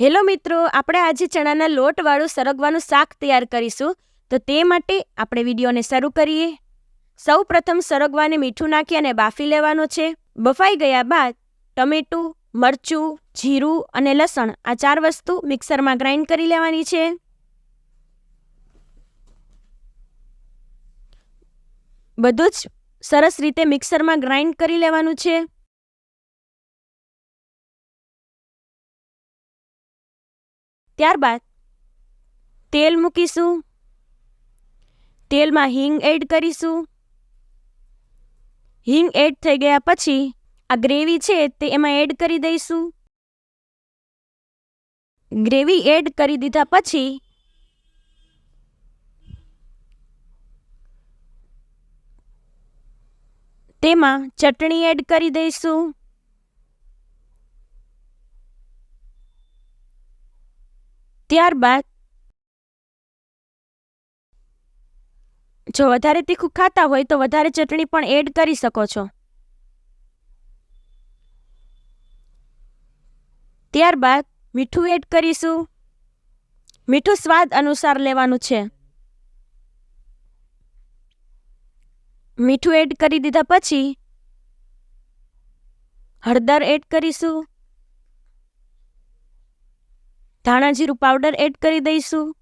Hello મિત્રો, આપણે આજે ચણાના લોટવાળું સરગવાનું શાક તૈયાર કરીશું. તો તે માટે આપણે વિડીયોને શરૂ કરીએ. સૌ પ્રથમ સરગવાને મીઠું નાખી અને બાફી લેવાનો છે. બફાઈ ગયા બાદ ટમેટું, મરચું, જીરું અને લસણ આ ચાર વસ્તુ મિક્સરમાં ગ્રાઇન્ડ કરી લેવાની છે. બધું જ સરસ રીતે મિક્સરમાં ગ્રાઇન્ડ કરી લેવાનું છે. ત્યારબાદ તેલ મૂકીશું. તેલમાં હિંગ એડ કરીશું. હિંગ એડ થઈ ગયા પછી આ ગ્રેવી છે તે એમાં એડ કરી દઈશું. ગ્રેવી એડ કરી દીધા પછી તેમાં ચટણી એડ કરી દઈશું. ત્યારબાદ જો વધારે તીખું ખાતા હોય તો વધારે ચટણી પણ એડ કરી શકો છો. ત્યારબાદ મીઠું એડ કરીશું. મીઠું સ્વાદ અનુસાર લેવાનું છે. મીઠું એડ કરી દીધા પછી હળદર એડ કરીશું. ધાણા જીરું પાવડર એડ કરી દઈશું.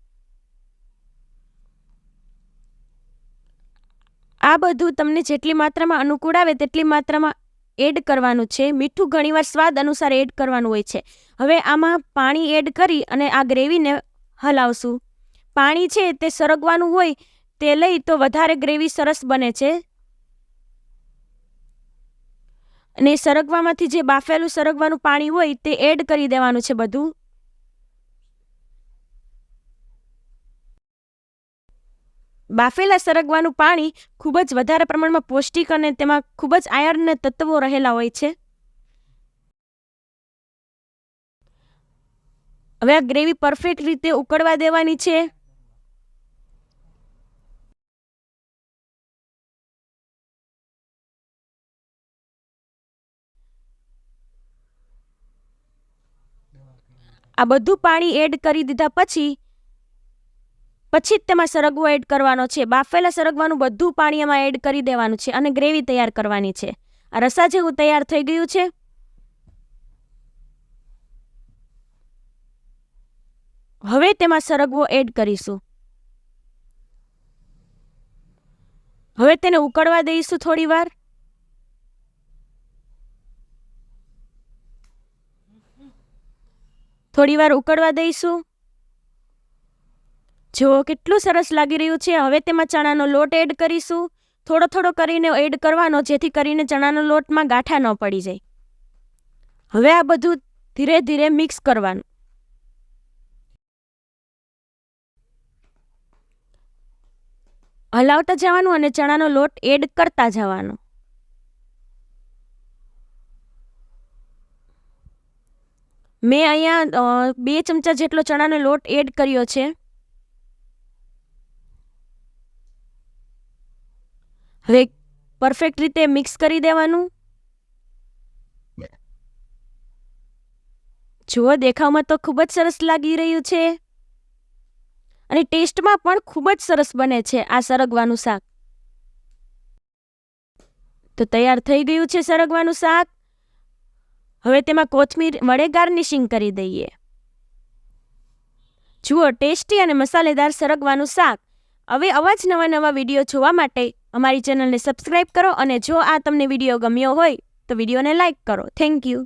આ બધું તમને જેટલી માત્રામાં અનુકૂળ આવે તેટલી માત્રામાં એડ કરવાનું છે. મીઠું ઘણીવાર સ્વાદ અનુસાર એડ કરવાનું હોય છે. હવે આમાં પાણી એડ કરી અને આ ગ્રેવીને હલાવશું. પાણી છે તે સરગવાનું હોય તે લઈ તો વધારે ગ્રેવી સરસ બને છે. અને સરગવામાંથી જે બાફેલું સરગવાનું પાણી હોય તે એડ કરી દેવાનું છે બધું. બાફેલા સરગવાનું પાણી ખૂબ જ વધારે પ્રમાણમાં પૌષ્ટિક અને તેમાં ખૂબ જ આયર્ન તત્વો રહેલા હોય છે. હવે આ ગ્રેવી પરફેક્ટ રીતે ઉકળવા દેવાની છે. આ બધું પાણી એડ કરી દીધા પછી પછી જ તેમાં સરગવો એડ કરવાનો છે. બાફેલા સરગવાનું બધું પાણી એમાં એડ કરી દેવાનું છે અને ગ્રેવી તૈયાર કરવાની છે. આ રસા જેવું તૈયાર થઈ ગયું છે. હવે તેમાં સરગવો એડ કરીશું. હવે તેને ઉકળવા દઈશું થોડી વાર. થોડી વાર ઉકળવા દઈશું. જો કેટલું સરસ લાગી રહ્યું છે, હવે તેમાં ચણાનો લોટ એડ કરીશું. થોડો થોડો કરીને એડ કરવાનો, જેથી કરીને ચણાનો લોટમાં ગાંઠા ન પડી જાય. હવે આ બધું ધીરે ધીરે મિક્સ કરવાનું. હલાવતા જવાનું અને ચણાનો લોટ એડ કરતા જવાનો. મેં અહીંયા બે ચમચા જેટલો ચણાનો લોટ એડ કર્યો છે. હવે પરફેક્ટ રીતે મિક્સ કરી દેવાનું. જુઓ, દેખાવમાં તો ખૂબ જ સરસ લાગી રહ્યું છે. અને ટેસ્ટમાં પણ ખૂબ જ સરસ બને છે આ સરગવાનું શાક. તો તૈયાર થઈ ગયું છે સરગવાનું શાક. હવે તેમાં કોથમીર વડે ગાર્નિશિંગ કરી દઈએ. જુઓ, ટેસ્ટી અને મસાલેદાર સરગવાનું શાક. હવે આવા જ નવા નવા વીડિયો જોવા માટે અમારી ચેનલને સબસ્ક્રાઈબ કરો અને જો આ તમને વીડિયો ગમ્યો હોય તો વિડીયોને લાઇક કરો. Thank you.